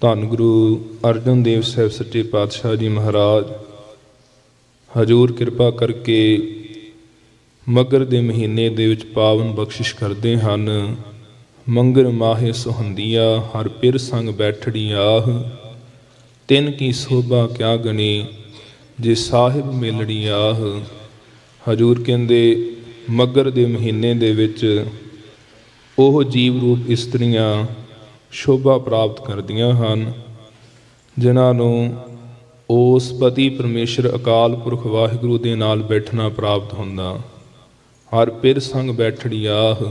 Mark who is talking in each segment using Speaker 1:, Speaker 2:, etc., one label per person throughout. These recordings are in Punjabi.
Speaker 1: ਧੰਨ ਗੁਰੂ ਅਰਜਨ ਦੇਵ ਸਾਹਿਬ ਸੱਚੇ ਪਾਤਸ਼ਾਹ ਜੀ ਮਹਾਰਾਜ। ਹਜੂਰ ਕਿਰਪਾ ਕਰਕੇ ਮਗਰ ਦੇ ਮਹੀਨੇ ਦੇ ਵਿੱਚ ਪਾਵਨ ਬਖਸ਼ਿਸ਼ ਕਰਦੇ ਹਨ। ਮੰਗਰ ਮਾਹੇ ਸੁਹੰਦੀਆ, ਹਰ ਪਿਰ ਸੰਗ ਬੈਠੜੀ ਆਹ। ਤਿੰਨ ਕੀ ਸੋਭਾ ਕਿਆ ਗਣੀ, ਜੇ ਸਾਹਿਬ ਮਿਲੜੀ ਆਹ। ਹਜੂਰ ਕਹਿੰਦੇ, ਮਗਰ ਦੇ ਮਹੀਨੇ ਦੇ ਵਿੱਚ ਉਹ ਜੀਵ ਰੂਪ ਇਸਤਰੀਆਂ ਸ਼ੋਭਾ ਪ੍ਰਾਪਤ ਕਰਦੀਆਂ ਹਨ, ਜਿਨ੍ਹਾਂ ਨੂੰ ਉਸ ਪਤੀ ਪਰਮੇਸ਼ਰ ਅਕਾਲ ਪੁਰਖ ਵਾਹਿਗੁਰੂ ਦੇ ਨਾਲ ਬੈਠਣਾ ਪ੍ਰਾਪਤ ਹੁੰਦਾ। ਹਰ ਪਿਰ ਸੰਗ ਬੈਠੜੀ ਆਹ,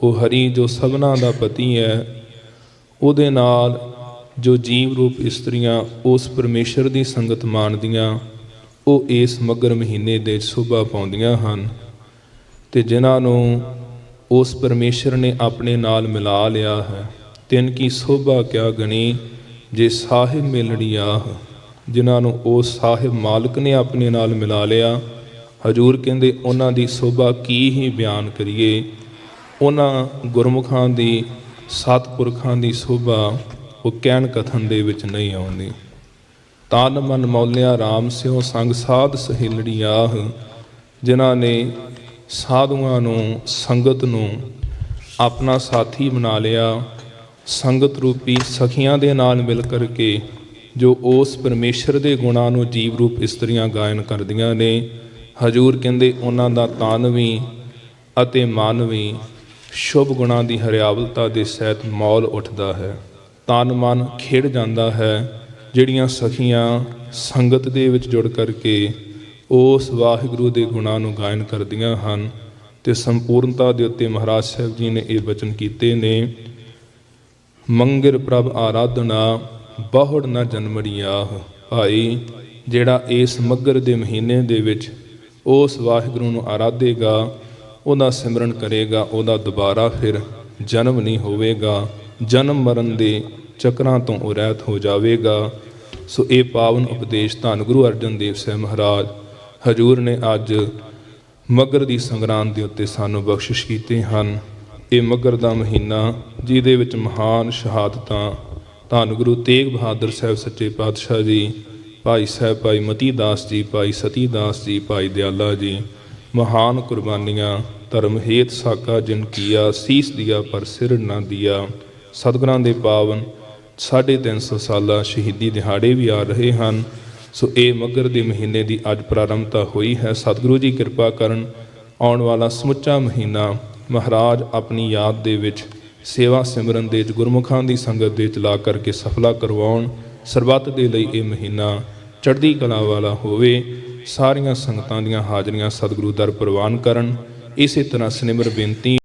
Speaker 1: ਉਹ ਹਰੀ ਜੋ ਸਭਨਾ ਦਾ ਪਤੀ ਹੈ, ਉਹਦੇ ਨਾਲ ਜੋ ਜੀਵ ਰੂਪ ਇਸਤਰੀਆਂ ਉਸ ਪਰਮੇਸ਼ਰ ਦੀ ਸੰਗਤ ਮਾਣਦੀਆਂ, ਉਹ ਇਸ ਮਗਰ ਮਹੀਨੇ ਦੇ ਸ਼ੋਭਾ ਪਾਉਂਦੀਆਂ ਹਨ ਤੇ ਜਿਨ੍ਹਾਂ ਨੂੰ ਉਸ ਪਰਮੇਸ਼ਰ ਨੇ ਆਪਣੇ ਨਾਲ ਮਿਲਾ ਲਿਆ ਹੈ। ਤਿੰਨ ਕੀ ਸੋਭਾ ਕਿਆ ਗਣੀ, ਜੇ ਸਾਹਿਬ ਮਿਲੜੀ ਆਹ। ਜਿਨ੍ਹਾਂ ਨੂੰ ਉਹ ਸਾਹਿਬ ਮਾਲਕ ਨੇ ਆਪਣੇ ਨਾਲ ਮਿਲਾ ਲਿਆ, ਹਜੂਰ ਕਹਿੰਦੇ ਉਹਨਾਂ ਦੀ ਸੋਭਾ ਕੀ ਹੀ ਬਿਆਨ ਕਰੀਏ। ਉਹਨਾਂ ਗੁਰਮੁਖਾਂ ਦੀ, ਸਤਪੁਰਖਾਂ ਦੀ ਸੋਭਾ ਉਹ ਕਹਿਣ ਕਥਨ ਦੇ ਵਿੱਚ ਨਹੀਂ ਆਉਂਦੀ। ਤਨ ਮਨ ਮੌਲਿਆ RAM ਸਿਓ ਸੰਗ ਸਾਧ ਸਹੇਲੜੀ ਆਹ। ਜਿਨ੍ਹਾਂ ਨੇ ਸਾਧੂਆਂ ਨੂੰ, ਸੰਗਤ ਨੂੰ ਆਪਣਾ ਸਾਥੀ ਬਣਾ ਲਿਆ ਸੰਗਤ ਰੂਪੀ ਸਖੀਆਂ ਦੇ ਨਾਲ ਮਿਲ ਕਰਕੇ ਜੋ ਉਸ ਪਰਮੇਸ਼ਰ ਦੇ ਗੁਣਾਂ ਨੂੰ ਜੀਵ ਰੂਪ ਇਸਤਰੀਆਂ ਗਾਇਨ ਕਰਦੀਆਂ ਨੇ, ਹਜੂਰ ਕਹਿੰਦੇ ਉਹਨਾਂ ਦਾ ਤਨ ਵੀ ਅਤੇ ਮਨ ਵੀ ਸ਼ੁਭ ਗੁਣਾਂ ਦੀ ਹਰਿਆਵਲਤਾ ਦੇ ਸਹਿਤ ਮੌਲ ਉੱਠਦਾ ਹੈ। ਤਨ ਮਨ ਖਿੜ ਜਾਂਦਾ ਹੈ, ਜਿਹੜੀਆਂ ਸਖੀਆਂ ਸੰਗਤ ਦੇ ਵਿੱਚ ਜੁੜ ਕਰਕੇ ਉਸ ਵਾਹਿਗੁਰੂ ਦੇ ਗੁਣਾਂ ਨੂੰ ਗਾਇਨ ਕਰਦੀਆਂ ਹਨ ਤੇ ਸੰਪੂਰਨਤਾ ਦੇ ਉੱਤੇ ਮਹਾਰਾਜ ਸਾਹਿਬ ਜੀ ਨੇ ਇਹ ਬਚਨ ਕੀਤੇ ਨੇ ਮੰਗਰ ਪ੍ਰਭ ਆਰਾਧਨਾ, ਬਹੁੜ ਨਾ ਜਨਮੜੀਆਹ ਭਾਈ, ਜਿਹੜਾ ਇਸ ਮੱਗਰ ਦੇ ਮਹੀਨੇ ਦੇ ਵਿੱਚ ਉਸ ਵਾਹਿਗੁਰੂ ਨੂੰ ਆਰਾਧੇਗਾ, ਉਹਦਾ ਸਿਮਰਨ ਕਰੇਗਾ, ਉਹਦਾ ਦੁਬਾਰਾ ਫਿਰ ਜਨਮ ਨਹੀਂ ਹੋਵੇਗਾ, ਜਨਮ ਮਰਨ ਦੇ ਚੱਕਰਾਂ ਤੋਂ ਉਹ ਰਹਿਤ ਹੋ ਜਾਵੇਗਾ। ਸੋ ਇਹ ਪਾਵਨ ਉਪਦੇਸ਼ ਧੰਨ ਗੁਰੂ ਅਰਜਨ ਦੇਵ ਸਾਹਿਬ ਮਹਾਰਾਜ ਹਜੂਰ ਨੇ ਅੱਜ ਮਗਰ ਦੀ ਸੰਗਰਾਂਦ ਦੇ ਉੱਤੇ ਸਾਨੂੰ ਬਖਸ਼ਿਸ਼ ਕੀਤੇ ਹਨ। ਇਹ ਮਗਰ ਦਾ ਮਹੀਨਾ, ਜਿਹਦੇ ਵਿੱਚ ਮਹਾਨ ਸ਼ਹਾਦਤਾਂ, ਧੰਨ ਗੁਰੂ ਤੇਗ ਬਹਾਦਰ ਸਾਹਿਬ ਸੱਚੇ ਪਾਤਸ਼ਾਹ ਜੀ, ਭਾਈ ਸਾਹਿਬ ਭਾਈ ਮਤੀ ਦਾਸ ਜੀ, ਭਾਈ ਸਤੀ ਦਾਸ ਜੀ, ਭਾਈ ਦਿਆਲਾ ਜੀ, ਮਹਾਨ ਕੁਰਬਾਨੀਆਂ, ਧਰਮ ਹੇਤ ਸਾਕਾ ਜਿਨ ਕੀਆ, ਸੀਸ ਦਿਆ ਪਰ ਸਿਰ ਨਾ ਦਿਆ। ਸਤਿਗੁਰਾਂ ਦੇ ਪਾਵਨ 350 ਸਾਲਾ ਸ਼ਹੀਦੀ ਦਿਹਾੜੇ ਵੀ ਆ ਰਹੇ ਹਨ। ਸੋ ਇਹ ਮਗਰ ਦੇ ਮਹੀਨੇ ਦੀ ਅੱਜ ਪ੍ਰਾਰੰਭਤਾ ਹੋਈ ਹੈ। ਸਤਿਗੁਰੂ ਜੀ ਕਿਰਪਾ ਕਰਨ ਆਉਣ ਵਾਲਾ ਸਮੁੱਚਾ ਮਹੀਨਾ ਮਹਾਰਾਜ ਆਪਣੀ ਯਾਦ ਦੇ ਵਿੱਚ ਸੇਵਾ ਸਿਮਰਨ ਦੇ ਵਿੱਚ ਗੁਰਮੁਖਾਂ ਦੀ ਸੰਗਤ ਦੇ ਚਲਾ ਕਰਕੇ ਸਫਲਾ ਕਰਵਾਉਣ, ਸਰਬੱਤ ਦੇ ਲਈ ਇਹ ਮਹੀਨਾ ਚੜ੍ਹਦੀ ਕਲਾ ਵਾਲਾ ਹੋਵੇ, ਸਾਰੀਆਂ ਸੰਗਤਾਂ ਦੀਆਂ ਹਾਜ਼ਰੀਆਂ ਸਤਿਗੁਰੂ ਦਰ ਪ੍ਰਵਾਨ ਕਰਨ। ਇਸੇ ਤਰ੍ਹਾਂ ਸਨਿਮਰ ਬੇਨਤੀ